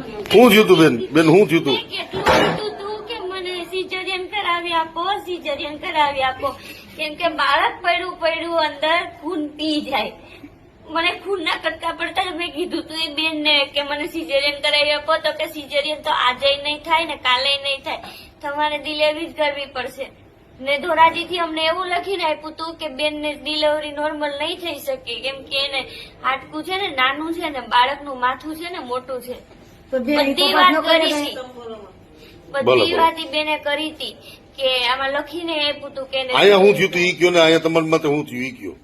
શું થયું તું બેન? બેન શું થયું તું? જાય. મને થાય ને કાલે નહીં થાય. તમારે ડિલેવરી જ કરવી પડશે. ને ધોરાજીથી અમને એવું લખીને આપ્યું હતું કે બેન ને ડિલેવરી નોર્મલ નહીં થઈ શકે. કેમ કે એને હાડકું છે ને, નાનું છે ને, બાળકનું માથું છે ને, મોટું છે. તો બેન બધી વાત કરી હતી બધી વાત બેને કરી હતી કે આમાં લખીને આપ્યું હતું કે અહીંયા હું થયું તું ઈ કયો ને? અહીંયા તમારા મતે હું થયું ઈ કયો?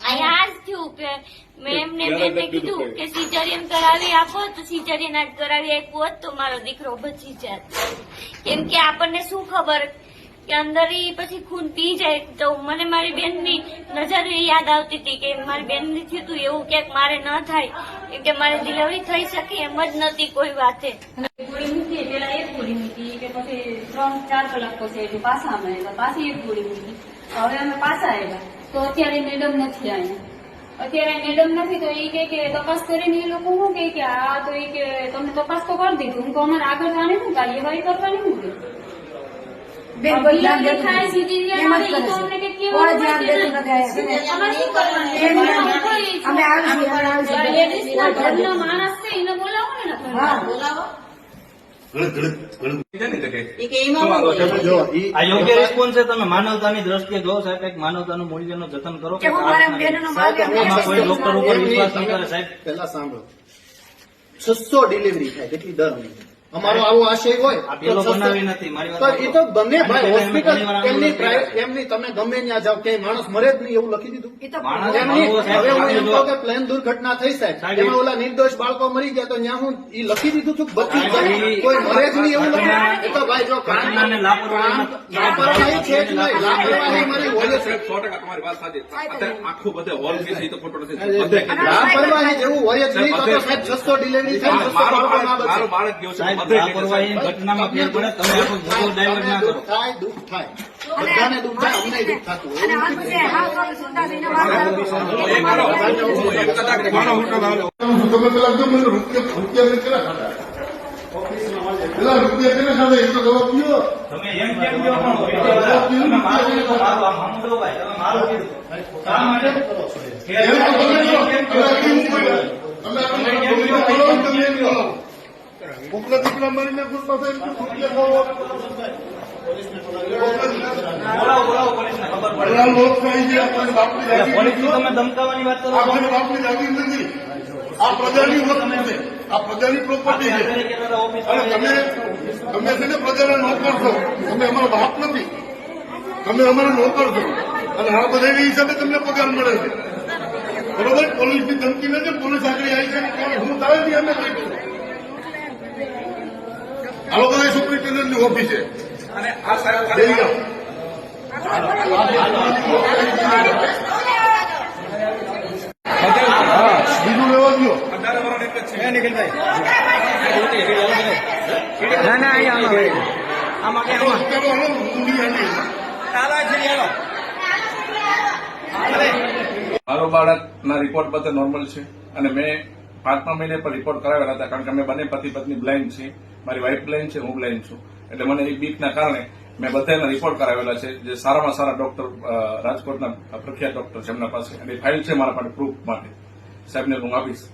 અહીંયા આ જ થયું કે મેં એમને બેનને કીધું કે સિઝરિયન કરાવી આપો તો સિઝરિયન આજ કરાવી. આપ્યું હોત તો મારો દીકરો બચી જાત કેમ કે આપણને શું ખબર કે અંદર એ પછી ખૂન પી જાય. તો મને મારી બેનની નજર યાદ આવતી હતી કે મારી બેનને થયું હતું એવું ક્યાંક મારે ન થાય. કેમ કે મારે ડિલિવરી થઈ શકે એમ જ નથી કોઈ વાતે. ગોળી મૂકી, પેલા એક ગોળી મૂકી, કે પછી ત્રણ, ચાર કલાક પછી એટલે પાછા અમે આવ્યા પાછી એક ગોળી મૂકી. હવે અમે પાછા આવ્યા તો અત્યારે મેડમ નથી અહીંયા અત્યારે મેડમ નથી, તો એ કે કે તપાસ કરીને એ લોકો શું કે આ તો એ કે, તમે તપાસ તો કરી દીધું. હું તો અમારે આગળ જાણે શું કાર્યવાહી કરવાની હું કે બેન ધ્યાન દેતું નથી. એમ જ કરે છે. કંઈક કેવું કોઈ હોય ધ્યાન દેતું નથી. અમારે શું કરવાનું? બેન ધ્યાન અમે દેતું. કોઈ અમે આવીશું, અમે આવીશું. માણસ છે એને બોલાવો ને હા. આ યોગ્ય રિસ્પોન્સ છે તમે માનવતાની દ્રષ્ટિએ જો સાહેબ એક માનવતાનું મૂલ્યનું જતન કરો કોઈ ડોક્ટર ઉપર વિશ્વાસ ન કરે સાહેબ પેલા સાંભળો છસો ડિલિવરી થાય કેટલી દર મહિને અમારો આવો આશય હોય તો 600 બનાવી નથી મારી તો વાત એ તો બંને ભાઈ હોસ્પિટલ એમની. એમની તમે ગમે ત્યાં જાઓ ક્યાંય માણસ મરે જ નહીં એવું લખી દીધું. ઈ તો માણસ એમની હવે હું એમ કહું કે પ્લેન દુર્ઘટના થઈ સાહેબ. એમાં ઓલા નિર્દોષ બાળકો મરી ગયા તો ત્યાં હું એ લખી દીધું છું બચી જાય. કોઈ મરે જ નહીં એવું લખ્યું એ તો ભાઈ જો લાપરવાહી- છે જ નહીં લાપરવાહી મારી હોય છે. સો ટકા તમારી વાત સાચી. આખું બધે હોલ છે તો ખોટો નથી લાપરવાહી જેવું હોય જ નહીં તો સાહેબ છસો ડિલિવરી થાય મારું બાળકો ગયું છે લાપરવાહી ઘટનામાં ફેર પડે તમે આખો મોટો ડાયવર્ટ ના કરો થાય દુઃખ થાય. બધાને દુઃખ થાય અમને દુઃખ થતું હોય. અને હાથ પછી હાથ વાળું સુંદર થઈને વાત એક કરો, એક કદાચ કોનો ઉલટો લાવ્યો. તમે પેલા જો મને રૂપિયા કેટલા ખાધા? એ તો જવાબ કયો તમે એમ કેમ કયો પણ મારું મારું આ મામલો ભાઈ, તમે મારું માટે? એમ તો તમે કહો, પેલા કેવું પડે? તમે આપણે ગોળીઓ કરો ને તમે એમ કહો. ઉપલા દીકરા મારીને ખુશ ને પ્રજાના નોકર છો તમે અમારો બાપ નથી તમે અમારા નોકર છો અને આ બધા હિસાબે તમને પગાર મળે છે બરોબર? પોલીસની ધમકી નથી, પોલીસ આગળ આવી છે હું તારે અમે આ લોકો સુપ્રિન્ટેન્ડન્ટની છે. અને આ સાહેબ બીજું લેવા દો અઢાર વર્ષ એક જ છે. ના આમાં. મારો બાળકના રિપોર્ટ બધા નોર્મલ છે અને મેં પાંચમા મહિને પણ રિપોર્ટ કરાવેલા હતા કારણ કે અમે બંને પતિ પત્ની બ્લાઇન્ડ છીએ. મારી વાઇફ બ્લાઇન્ડ છે હું બ્લાઇન્ડ છું. એટલે મને એ બીકના કારણે મેં બધાના રિપોર્ટ કરાવેલા છે જે સારામાં સારા ડોક્ટર રાજકોટના પ્રખ્યાત ડોક્ટર છે એમના પાસે. અને ફાઇલ છે મારા માટે પ્રૂફ માટે. સાહેબને હું આપીશ.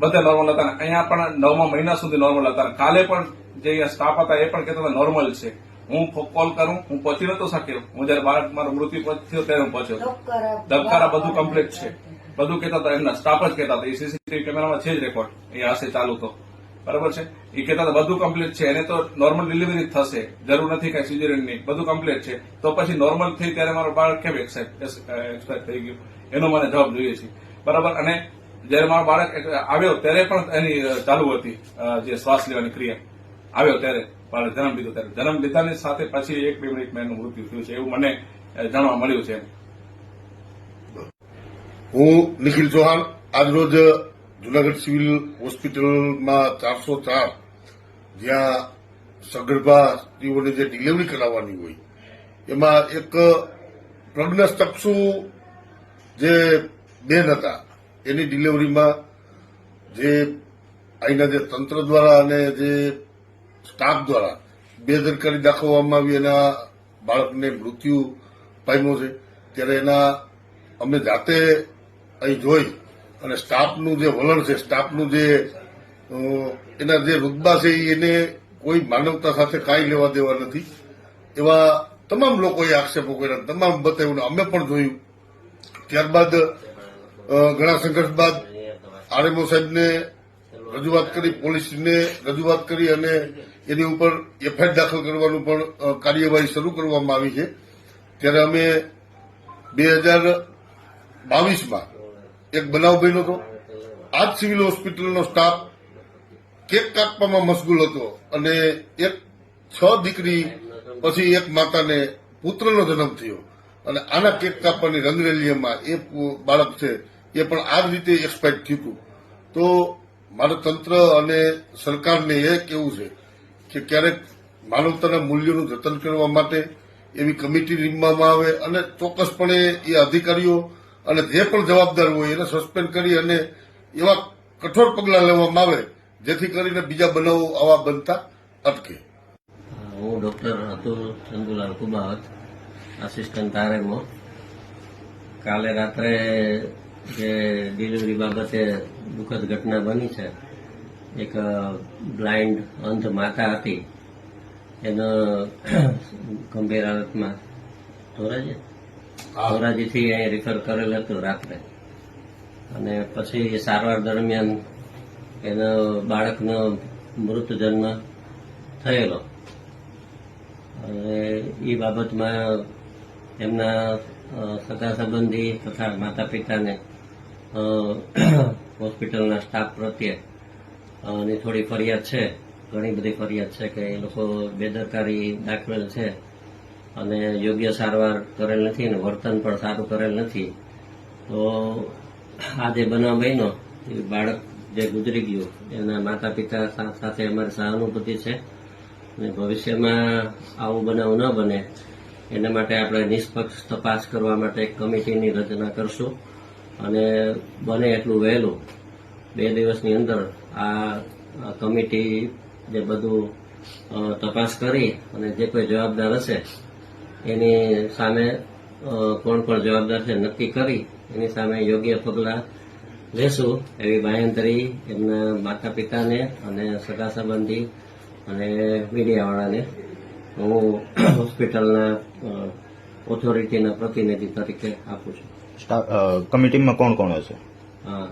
બધા નોર્મલ હતા. અહીંયા પણ નવમા મહિના સુધી નોર્મલ હતા. કાલે પણ જે અહીંયા સ્ટાફ હતા એ પણ કહેતા હતા નોર્મલ છે. હું કોલ કરું હું પહોંચી નતો શક્યો. હું જયારે બાળક મારો મૃત્યુ થયો ત્યારે હું પહોંચ્યો ધબકારા બધું કમ્પ્લીટ છે. બધું કહેતા હતા એમના સ્ટાફ જ કહેતા હતા. એ સીસીટીવી કેમેરામાં છે જ રેકોર્ડ એ હશે ચાલુ તો. બરાબર છે? એ કહેતા હતા, બધું કમ્પ્લીટ છે. એને તો નોર્મલ ડિલિવરી થશે. જરૂર નથી કાંઈ સિઝેરિયનની બધું કમ્પ્લીટ છે. તો પછી નોર્મલ થઈ ત્યારે મારો બાળક કેમ એક્સપાયર થઈ ગયું? એનો મને જવાબ જોઈએ છે. બરાબર? અને જયારે મારો બાળક આવ્યો ત્યારે પણ એની ચાલુ હતી જે શ્વાસ લેવાની ક્રિયા. આવ્યો ત્યારે, બાળક જન્મ લીધો ત્યારે. જન્મ લીધાની સાથે પછી એક બે મિનિટમાં એનું મૃત્યુ થયું છે એવું મને જાણવા મળ્યું છે. હું નિખિલ ચૌહાણ. આજરોજ જુનાગઢ સિવિલ હોસ્પિટલમાં ચારસો ચાર, જ્યાં સગર્ભા સ્ત્રીઓને જે ડિલિવરી કરાવવાની હોય, એમાં એક પ્રજ્ઞાચક્ષુ જે બેન હતા, એની ડિલિવરીમાં જે અહીંના જે તંત્ર દ્વારા અને જે સ્ટાફ દ્વારા બેદરકારી દાખવવામાં આવી, એના બાળકને મૃત્યુ પામ્યો છે. ત્યારે એના અમે જાતે અહીં જોઈ અને સ્ટાફનું જે વલણ છે, સ્ટાફનું જે એના જે રૂતબા છે, એને કોઈ માનવતા સાથે કાંઈ લેવા દેવા નથી. એવા તમામ લોકોએ આક્ષેપો કર્યા. તમામ બતાવ્યું. અમે પણ જોયું. ત્યારબાદ ઘણા સંઘર્ષ બાદ આરએમઓ સાહેબને રજૂઆત કરી, પોલીસને રજૂઆત કરી અને એની ઉપર એફઆઈઆર દાખલ કરવાનું પણ કાર્યવાહી શરૂ કરવામાં આવી છે. ત્યારે અમે બે હજાર બાવીસમાં એક બનાવ બન્યો હતો. આ જ સિવિલ હોસ્પિટલનો સ્ટાફ કેક કાપવામાં મશગુલ હતો અને એક છ દીકરી પછી એક માતાને પુત્રનો જન્મ થયો. અને આના કેક કાપવાની રંગરેલીમાં એ બાળક છે, એ પણ આ જ રીતે એક્સપાયર થયું હતું. તો મારું તંત્ર અને સરકારને એ કેવું છે કે ક્યારેક માનવતાના મૂલ્યોનું જતન કરવા માટે એવી કમિટી નીમવામાં આવે અને ચોક્કસપણે એ અધિકારીઓ અને જે પણ જવાબદાર હોય, એને સસ્પેન્ડ કરી અને એવા કઠોર પગલાં લેવામાં આવે, જેથી કરીને બીજા બનાવો આવા બનતા અટકે. હું doctor Atul Chandulal Kubavat assistant RMO કાલે રાત્રે જે ડિલિવરી બાબતે દુઃખદ ઘટના બની છે, એક બ્લાઇન્ડ અંધ માતા હતી. એનો ગંભીર હાલતમાં ધોરાજી ધોરાજીથી એ રિફર કરેલ હતું રાત્રે. અને પછી સારવાર દરમિયાન એનો બાળકનો મૃત જન્મ થયેલો. અને એ બાબતમાં એમના સગા સંબંધી તથા માતા પિતાને હોસ્પિટલના સ્ટાફ પ્રત્યે ની થોડી ફરિયાદ છે. ઘણી બધી ફરિયાદ છે કે એ લોકો બેદરકારી દાખવેલ છે. અને યોગ્ય સારવાર કરેલ નથી અને વર્તન પણ સારું કરેલ નથી, તો આ જે બનાવ બન્યો, એ બાળક જે ગુજરી ગયું, એના માતા પિતા સાથે અમારી સહાનુભૂતિ છે અને ભવિષ્યમાં આવું બનાવ ન બને, એના માટે આપણે નિષ્પક્ષ તપાસ કરવા માટે એક કમિટીની રચના કરશું અને બને એટલું વહેલું. બે દિવસની અંદર આ આ કમિટી જે બધું તપાસ કરી અને જે કોઈ જવાબદાર હશે એની સામે કોણ કોણ જવાબદાર છે નક્કી કરી એની સામે યોગ્ય પગલાં લેશું એવી બાંયંતરી એમના માતા પિતાને અને સગા સંબંધી અને મીડિયાવાળાને. હું હોસ્પિટલના ઓથોરિટીના પ્રતિનિધિ તરીકે આપું છું. કમિટીમાં કોણ કોણ હશે?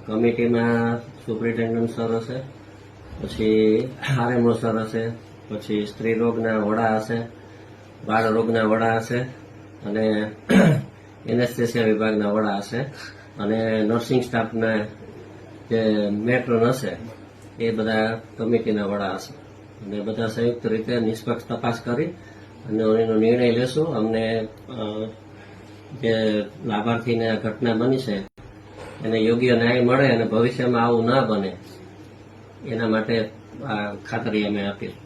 કમિટીમાં સુપ્રિન્ટેન્ડન્ટ સર હશે પછી આરએમઓ સર હશે પછી સ્ત્રીરોગના વડા હશે બાળ રોગના વડા હશે અને એનેસ્થેસિયા વિભાગના વડા હશે અને નર્સિંગ સ્ટાફના જે મેટ્રોન હશે, એ બધા કમિટીના વડા હશે. અને બધા સંયુક્ત રીતે નિષ્પક્ષ તપાસ કરી અને એનો નિર્ણય લેશું. અમને જે લાભાર્થીને ઘટના બની છે, એને યોગ્ય ન્યાય મળે અને ભવિષ્યમાં આવું ના બને, એના માટે આ ખાતરી અમે આપીશું.